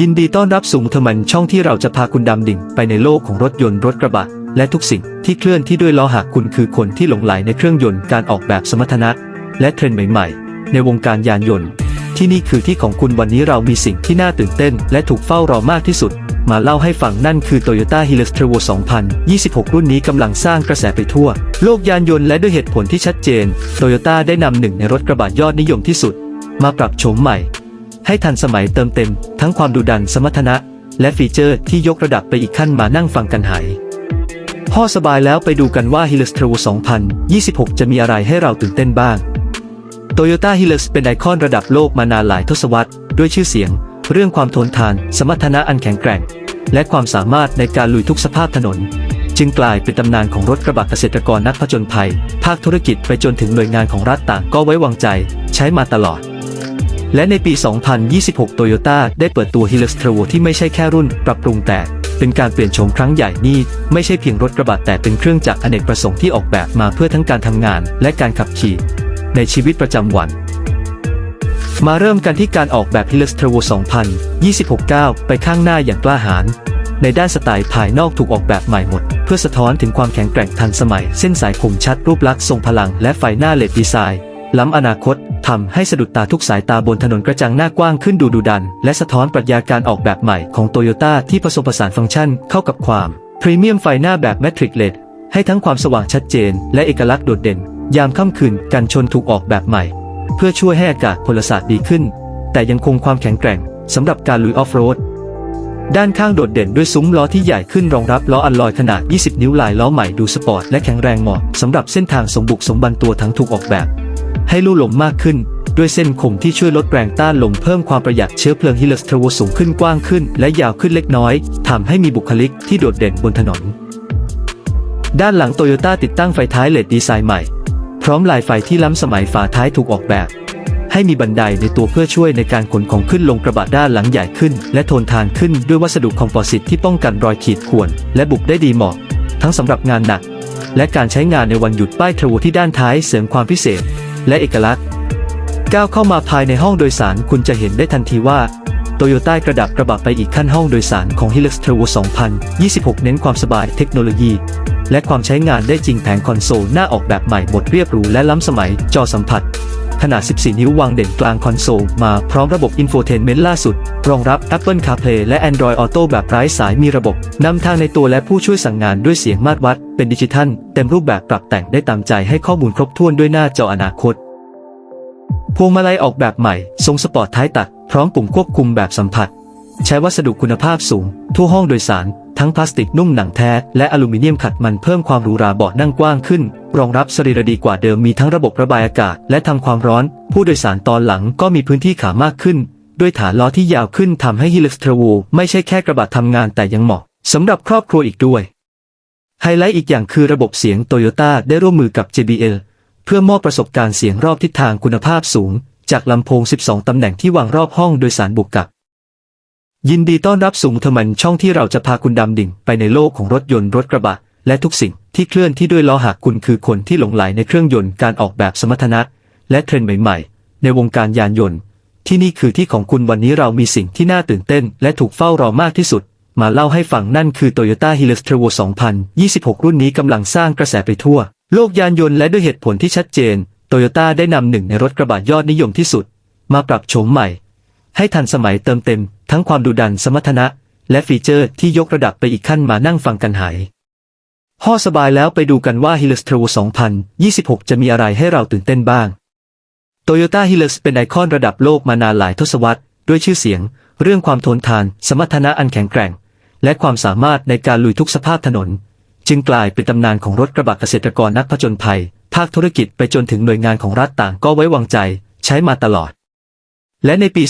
ยินดีต้อนรับสู่มุทมันช่องที่เราจะพาคุณดำดิ่งไปในโลกของรถยนต์รถกระบะ และทุกสิ่งที่เคลื่อนที่ด้วยล้อหากคุณคือคนที่หลงไหลในเครื่องยนต์การออกแบบสมรรถนะและเทรนด์ใหม่ๆ ในวงการยานยนต์ ที่นี่คือที่ของคุณวันนี้เรามีสิ่งที่น่าตื่นเต้น และถูกเฝ้ารอมากที่สุด มาเล่าให้ฟังนั่นคือ Toyota Hilux Trevo 2026 รุ่นนี้กำลังสร้างกระแสไปทั่ว โลกยานยนต์และด้วยเหตุผลที่ชัดเจน Toyota ได้นำหนึ่งในรถกระบะยอดนิยมที่สุด มาปรับโฉมใหม่ ให้ทันสมัยเติมเต็ม ทั้งความดุดันสมรรถนะ และฟีเจอร์ที่ยกระดับไปอีกขั้นมานั่งฟังกันหายพ่อสบายแล้วไปดูกันว่า Hilux Trevo 2026 จะมีอะไรให้เราตื่นเต้นบ้าง Toyota Hilux เป็นไอคอนระดับโลกมานานหลายทศวรรษ ด้วยชื่อเสียง เรื่องความทนทาน สมรรถนะอันแข็งแกร่ง และความสามารถในการลุยทุกสภาพถนน จึงกลายเป็นตำนานของรถกระบะเกษตรกรนักผจญภัย ภาคธุรกิจไปจนถึงหน่วยงานของรัฐต่างก็ไว้วางใจ ใช้มาตลอด และในปี 2026 Toyota ได้เปิดตัว Hilux Trevo ที่ไม่ใช่แค่รุ่นปรับปรุงแต่เป็นการเปลี่ยนโฉมครั้งใหญ่นี่ไม่ใช่เพียงรถกระบะแต่เป็นเครื่องจักรอเนกประสงค์ที่ออกแบบมาเพื่อทั้งการทำงานและการขับขี่ ในชีวิตประจำวัน มาเริ่มกันที่การออกแบบ Hilux Trevo 2026 9 ไปข้างหน้าอย่างกล้าหาญในด้านสไตล์ภายนอกถูกออกแบบใหม่หมด เพื่อสะท้อนถึงความแข็งแกร่งทันสมัย เส้นสายคมชัดรูปลักษณ์ทรงพลังและไฟหน้าเลดดีไซน์ ล้ำอนาคตทำให้สะดุดตาทุกสายตาบนถนนกระจังหน้ากว้างขึ้นดูดุดัน และสะท้อนปรัชญาการออกแบบใหม่ของโตโยต้าที่ผสมผสานฟังก์ชันเข้ากับความพรีเมียมไฟหน้าแบบแมทริกเลดให้ทั้งความสว่างชัดเจน และเอกลักษณ์โดดเด่น ยามค่ำคืนกันชนถูกออกแบบใหม่ เพื่อช่วยให้อากาศพลศาสตร์ดีขึ้น แต่ยังคงความแข็งแกร่งสำหรับการลุยออฟโรดด้านข้างโดดเด่นด้วยซุ้มล้อที่ใหญ่ขึ้นรองรับล้ออัลลอยขนาด 20 นิ้วลายล้อใหม่ดูสปอร์ตและแข็งแรงเหมาะสำหรับเส้นทางสมบุกสมบันตัวทั้งถูกออกแบบ ให้ลู่ลมมากขึ้น ด้วยเส้นคมที่ช่วยลดแรงต้านลมเพิ่มความประหยัดเชื้อเพลิงฮิล x ทร v o สูงขึ้นกว้างขึ้น และยาวขึ้นเล็กน้อยทำให้มีบุคลิกที่โดดเด่นบนถนน ด้านหลังโตโยต้าติดตั้งไฟท้ายเลดดีไซน์ใหม่ พร้อมลายไฟที่ล้ำสมัยฝาท้ายถูกออกแบบ ให้มีบันไดในตัวเพื่อช่วยในการขนของขึ้นลงกระบะด้านหลังใหญ่ขึ้น และทนทานขึ้นด้วยวัสดุคอมโพสิตที่ป้องกันรอยขีดข่วนและบุบได้ดีเหมาะ ทั้งสำหรับงานหนักและการใช้งานในวันหยุดป้ายเทรวที่ด้านท้ายเสริมความพิเศษ และเอกลักษณ์ ก้าวเข้ามาภายในห้องโดยสารคุณจะเห็นได้ทันทีว่าโตโยต้ากระดับกระบะไปอีกขั้นห้องโดยสารของ Hilux Turbo 2026 เน้นความสบายเทคโนโลยี และความใช้งานได้จริงแผงคอนโซลหน้าออกแบบใหม่หมดเรียบหรูและล้ำสมัยจอสัมผัส ขนาด 14 นิ้ววางเด่นกลางคอนโซลมาพร้อมระบบอินโฟเทนเมนต์ล่าสุด รองรับ Apple CarPlay และ Android Auto แบบไร้สายมีระบบนำทางในตัวและผู้ช่วยสั่งงานด้วยเสียงมาตรวัด เป็นดิจิทัล เต็มรูปแบบปรับแต่งได้ตามใจให้ข้อมูลครบถ้วนด้วยหน้าจออนาคตพวงมาลัยออกแบบใหม่ ทรงสปอร์ตท้ายตัด พร้อมปุ่มควบคุมแบบสัมผัส ใช้วัสดุคุณภาพสูง ทั่วห้องโดยสาร ทั้งพลาสติกนุ่มหนังแท้ และอลูมิเนียมขัดมันเพิ่มความหรูหราเบาะนั่งกว้างขึ้น รองรับสรีระดีกว่าเดิมมีทั้งระบบระบายอากาศ และทำความร้อน ผู้โดยสารตอนหลังก็มีพื้นที่ขามากขึ้น ด้วยฐานล้อที่ยาวขึ้นทำให้ Hilux Trevo ไม่ใช่แค่กระบะทำงานแต่ยังเหมาะสำหรับครอบครัวอีกด้วยไฮไลท์อีกอย่างคือระบบเสียงโตโยต้าได้ร่วมมือกับ JBL เพื่อมอบประสบการณ์เสียงรอบทิศทางคุณภาพสูง จากลำโพง 12 ตำแหน่งที่วางรอบห้องโดยสารบุกกับ ยินดีต้อนรับสู่มุทมันช่องที่เราจะพาคุณดำดิ่งไปในโลกของรถยนต์รถกระบะ และทุกสิ่งที่เคลื่อนที่ด้วยล้อหากคุณคือคนที่หลงไหลในเครื่องยนต์การออกแบบสมรรถนะและเทรนด์ใหม่ๆ ในวงการยานยนต์ ที่นี่คือที่ของคุณวันนี้เรามีสิ่งที่น่าตื่นเต้น และถูกเฝ้ารอมากที่สุด มาเล่าให้ฟังนั่นคือ Toyota Hilux Trevo 2026 รุ่นนี้กำลังสร้างกระแสไปทั่ว โลกยานยนต์และด้วยเหตุผลที่ชัดเจน Toyota ได้นำหนึ่งในรถกระบะยอดนิยมที่สุด มาปรับโฉมใหม่ ให้ทันสมัยเติมเต็ม ทั้งความดุดันสมรรถนะ และฟีเจอร์ที่ยกระดับไปอีกขั้นมานั่งฟังกันหายพ่อสบายแล้วไปดูกันว่า Hilux Trevo 2026 จะมีอะไรให้เราตื่นเต้นบ้าง Toyota Hilux เป็นไอคอนระดับโลกมานานหลายทศวรรษ ด้วยชื่อเสียง เรื่องความทนทาน สมรรถนะอันแข็งแกร่ง และความสามารถในการลุยทุกสภาพถนน จึงกลายเป็นตำนานของรถกระบะเกษตรกรนักผจญภัย ภาคธุรกิจไปจนถึงหน่วยงานของรัฐต่างก็ไว้วางใจ ใช้มาตลอด และในปี